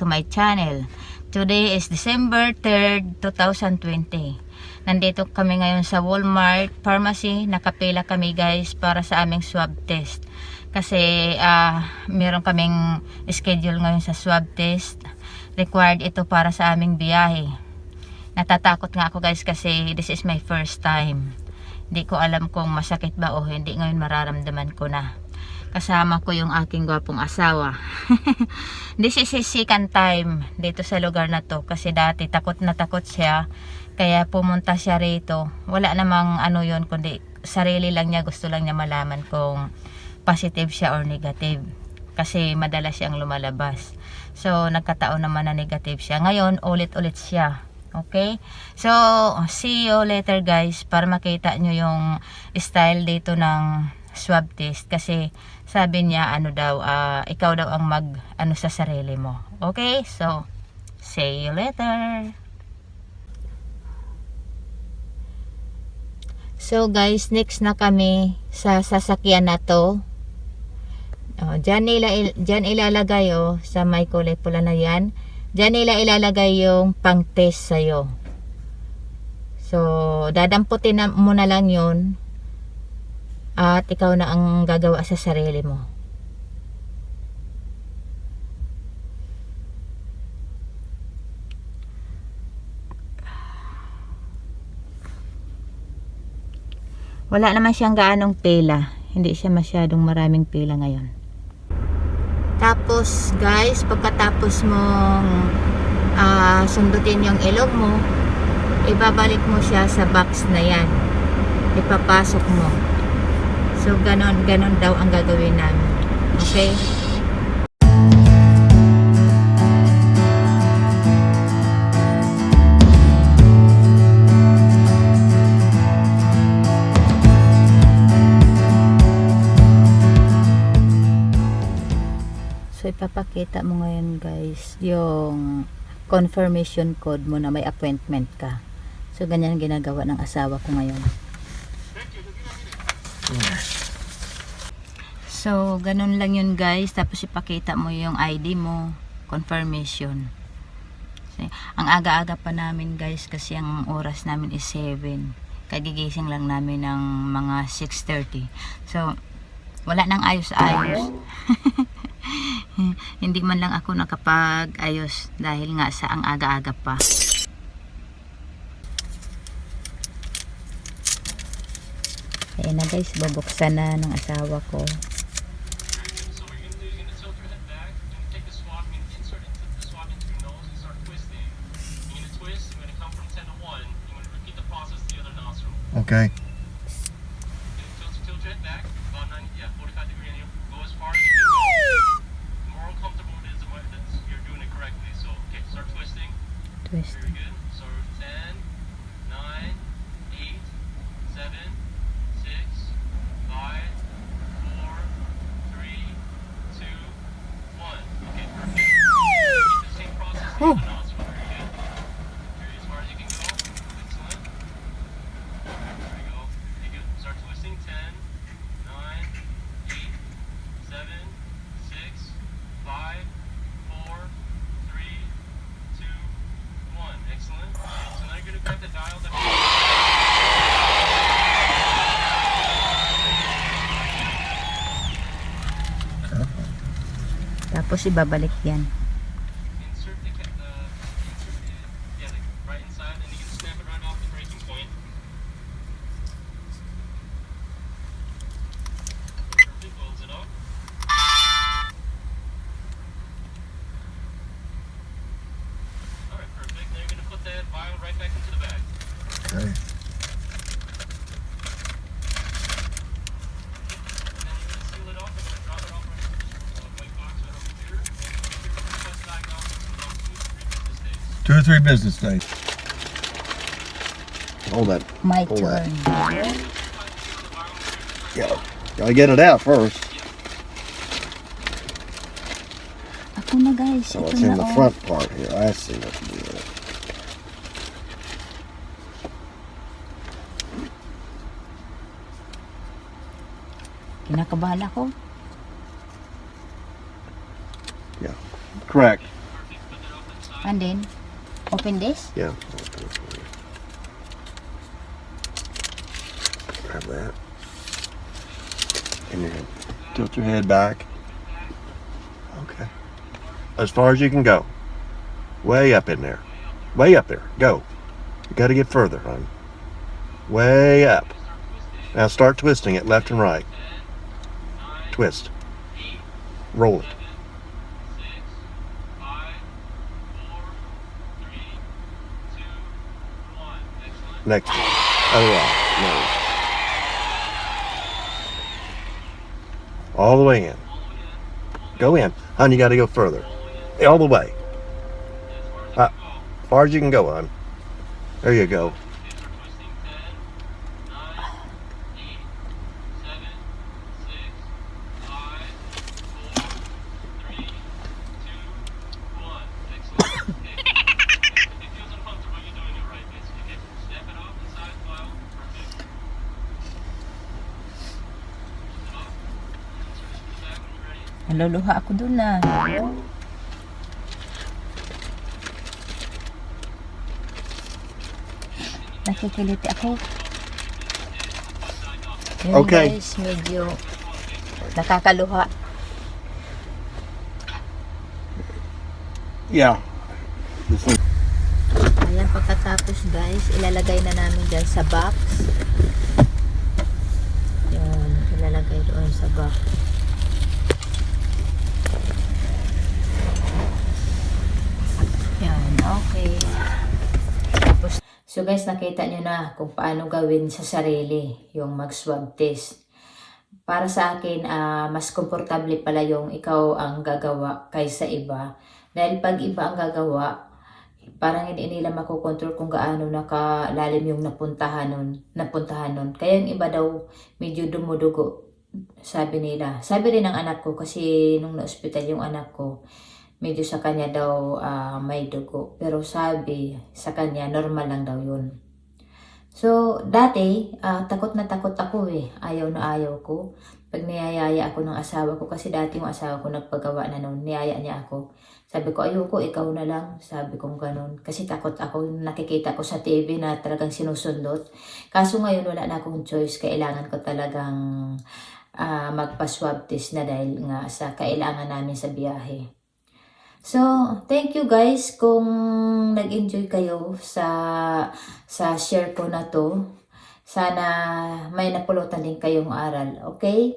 to my channel. Today is December 3rd, 2020. Nandito kami ngayon sa Walmart Pharmacy. Nakapila kami guys para sa aming swab test. Kasi ah, meron kaming schedule ngayon sa swab test. Required ito para sa aming biyahe. Natatakot nga ako guys kasi this is my first time. Hindi ko alam kung masakit ba o hindi. Ngayon mararamdaman ko na kasama ko yung aking gwapong asawa. This is his second time dito sa lugar na to kasi dati takot na takot siya kaya pumunta siya rito. Wala namang ano yon kundi sarili lang niya gusto lang niya malaman kung positive siya or negative kasi madalas siyang lumalabas. So nagkataon naman na negative siya. Ngayon ulit-ulit siya. Okay? So, see you later guys para makita nyo yung style dito ng swab test kasi sabi niya ano daw ah, ikaw daw ang mag ano sa sarili mo. Okay? So see you later. So guys next na kami sa sasakyan na to. Oh, dyan, nila, dyan ilalagay oh, sa may kulay pula na yan. Dyan nila ilalagay yung pang test sa'yo. So dadamputin na, mo na lang yun at ikaw na ang gagawa sa sarili mo. Wala naman siyang gaanong pila. Hindi siya masyadong maraming pila ngayon. Tapos guys, pagkatapos mong ah, sundutin yung ilong mo, ibabalik mo siya sa box na yan. Ipapasok mo. So, ganon, ganon daw ang gagawin namin. Okay? So, ipapakita mo ngayon guys yung confirmation code mo na may appointment ka. So, ganyan ginagawa ng asawa ko ngayon. So, ganun lang yun guys. Tapos ipakita mo yung ID mo. Confirmation. Kasi, ang aga-aga pa namin guys kasi ang oras namin is 7. Kagigising lang namin ng mga 6.30. So, wala nang ayos-ayos. Hindi man lang ako nakapag-ayos dahil nga sa ang aga-aga pa. Ayan na guys, babuksan na ng asawa ko. Twisting. Twist. Very good. So 10, 9, 8, 7, 6, 5, 4, 3, 2, 1. Okay, perfect. Keep the same process Oh. Tapos ibabalik yan. insert two to three business days. Two or three business days. Hold that. My Hold that. Yeah. Gotta get it out first. Ako na guys. So it's in the oh. front part here. I see what to do with it. Kinakabahan ako. Correct. And then, open this. Yeah. Grab that. And then tilt your head back. Okay. As far as you can go. Way up in there. Way up there. Go. You got to get further, hon. Way up. Now start twisting it left and right. Twist. Roll it. Six, five, four, three, two, one. Next. Other eye. No. All the way in. Go in. Hon, you got to go further. All the way. Uh, as far as you can go, hon. There you go. Naluluha ako dun na. Nakikiliti ako. Yun Okay. guys, medyo nakakaluha. Yeah. Ayan, pagkatapos guys, ilalagay na namin dyan sa box. Yan, ilalagay doon sa box. Yan, okay. Tapos, so guys, nakita nyo na kung paano gawin sa sarili yung mag-swab test. Para sa akin, ah, mas komportable pala yung ikaw ang gagawa kaysa iba. Dahil pag iba ang gagawa, parang hindi nila makokontrol kung gaano nakalalim yung napuntahan nun, napuntahan nun. Kaya yung iba daw medyo dumudugo, sabi nila. Sabi rin ng anak ko kasi nung na-hospital yung anak ko, medyo sa kanya daw ah, may dugo. Pero sabi sa kanya, normal lang daw yun. So, dati, ah, takot na takot ako eh. Ayaw na ayaw ko. Pag niyayaya ako ng asawa ko, kasi dati yung asawa ko nagpagawa na noon, niyaya niya ako. Sabi ko, ayoko, ikaw na lang. Sabi ko ganun. Kasi takot ako, nakikita ko sa TV na talagang sinusundot. Kaso ngayon, wala na akong choice. Kailangan ko talagang ah, magpa-swab test na dahil nga sa kailangan namin sa biyahe. So, thank you guys kung nag-enjoy kayo sa sa share ko na to. Sana may napulutan din kayong aral, okay?